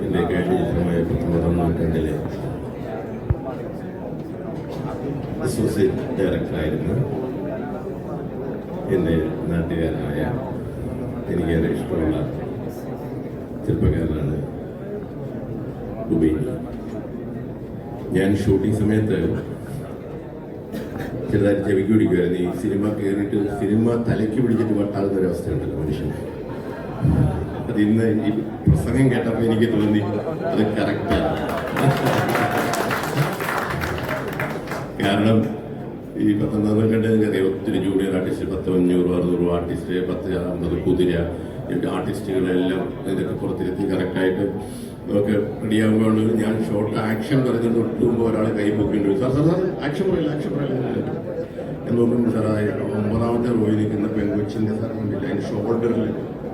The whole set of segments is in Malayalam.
എന്റെ കഴിഞ്ഞ ചിത്രമായ പത്തൊമ്പതാം നൂറ്റാണ്ടിലെ അസോസിയേറ്റ് ഡയറക്ടറായിരുന്നു എന്റെ നാട്ടുകാരനായ എനിക്കേറെ ഇഷ്ടമുള്ള ചെറുപ്പക്കാരനാണ് ഉപയോഗിക്കുന്നത് ഞാൻ ഷൂട്ടിംഗ് സമയത്ത് ചെറുതായിട്ട് ചെവിക്ക് പിടിക്കുമായിരുന്നു ഈ സിനിമ കയറിയിട്ട് സിനിമ തലയ്ക്ക് പിടിച്ചിട്ട് വട്ടാകുന്ന ഒരു അവസ്ഥയുണ്ടല്ലോ മനുഷ്യന് അത് ഇന്ന് ഈ പ്രസംഗം കേട്ടപ്പോൾ എനിക്ക് തോന്നി അത് കറക്റ്റാണ് കാരണം ഈ പത്തൊമ്പത് കണ്ട് നിങ്ങൾക്കറിയാം ഒത്തിരി ജൂനിയർ ആർട്ടിസ്റ്റ് പത്ത് അഞ്ഞൂറ് അറുന്നൂറ് ആർട്ടിസ്റ്റ് പത്ത് അമ്പത് കുതിര ആർട്ടിസ്റ്റുകളെല്ലാം ഇതൊക്കെ പുറത്തിരുത്തി കറക്റ്റായിട്ട് ഒക്കെ റെഡിയാകുമ്പോൾ ഞാൻ ഷോർട്ട് ആക്ഷൻ പറഞ്ഞിട്ട് ഒട്ടുമ്പോൾ ഒരാൾ കൈ പൊക്കിണ്ട് സാർ സാർ സാർ ആക്ഷൻ പറയില്ല ആക്ഷൻ പറയില്ല? എന്ന് നോക്കുമ്പോൾ സാർ ഒമ്പതാമത്തെ റോയിൽ നിൽക്കുന്ന പെൺകൊച്ചിന്റെ സാർ കണ്ടില്ല അതിന്റെ ഷോൾഡറിൽ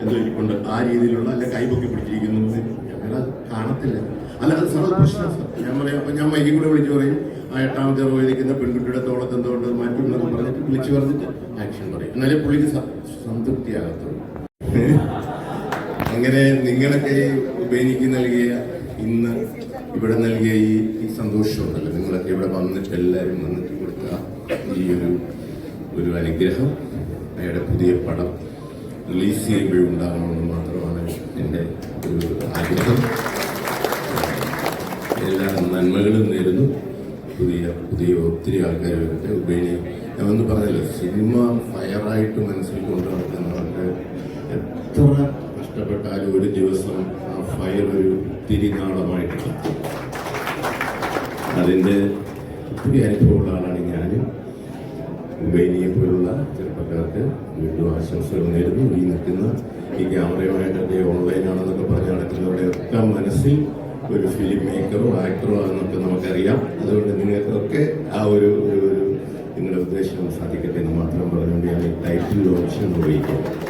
എന്തോ ആ രീതിയിലുള്ള അല്ല കൈപൊക്കി പിടിച്ചിരിക്കുന്നു ഞങ്ങളെ കാണത്തില്ല. അല്ലാതെ സാർ പ്രശ്നം ഞാൻ പറയാം അപ്പം ഞാൻ മൈക്കിൽ കൂടെ വിളിച്ച് പറയും ആ എട്ടാമത്തെ റോയിൽ നിൽക്കുന്ന പെൺകുട്ടിയുടെ തോളത്ത് എന്തുകൊണ്ട് മാറ്റി പറഞ്ഞിട്ട് വിളിച്ചു പറഞ്ഞിട്ട് ആക്ഷൻ പറയും. എന്നാലേ പുള്ളിക്ക് സംതൃപ്തിയാകത്തുള്ളൂ. അങ്ങനെ നിങ്ങളൊക്കെ ഈ ഉപേനിക്ക് നൽകിയ ഇന്ന് ഇവിടെ നൽകിയ ഈ ഈ സന്തോഷമുണ്ടല്ലോ. നിങ്ങളൊക്കെ ഇവിടെ വന്നിട്ട് എല്ലാവരും വന്നിട്ട് കൊടുത്ത ഈ ഒരു ഒരു അനുഗ്രഹം അയാളുടെ പുതിയ പടം. റിലീസ് ചെയ്യുമ്പോഴുണ്ടാകണമെന്ന് മാത്രമാണ് എന്റെ ഒരു ആഗ്രഹം. എല്ലാ നന്മകളും നേരുന്നു. പുതിയ പുതിയ ഒത്തിരി ആൾക്കാർ വരട്ടെ ഉപേണി ഞാൻ ഒന്ന് പറഞ്ഞല്ലോ. സിനിമ ഫയറായിട്ട് മനസ്സിൽ കൊണ്ട് നടക്കുന്നവർക്ക് എത്ര കഷ്ടപ്പെട്ടാലും ഒരു ദിവസം ആ ഫയർ ഒരു തിരിനാളമായിട്ട്. അതിന്റെ ഒത്തിരി അനുഭവമുള്ള ആളാണ് ഉബൈനിയെ പോലുള്ള ചെറുപ്പക്കാർക്ക് വീണ്ടും ആശംസകൾ നേരുന്നു. ഈ നിൽക്കുന്ന ഈ ക്യാമറയുമായിട്ടൊക്കെ ഓൺലൈനാണെന്നൊക്കെ പറഞ്ഞ് നടക്കുന്നവരുടെ ഒക്കെ മനസ്സിൽ ഒരു ഫിലിം മേക്കറോ ആക്ടറോ ആണെന്നൊക്കെ നമുക്കറിയാം. അതുകൊണ്ട് നിങ്ങൾക്കൊക്കെ ആ ഒരു നിങ്ങളുടെ ഉദ്ദേശം സാധിക്കട്ടെ എന്ന് മാത്രം പറഞ്ഞുകൊണ്ട് ഞാൻ ടൈറ്റിൽ ലോഞ്ച് നിർവഹിക്കുന്നു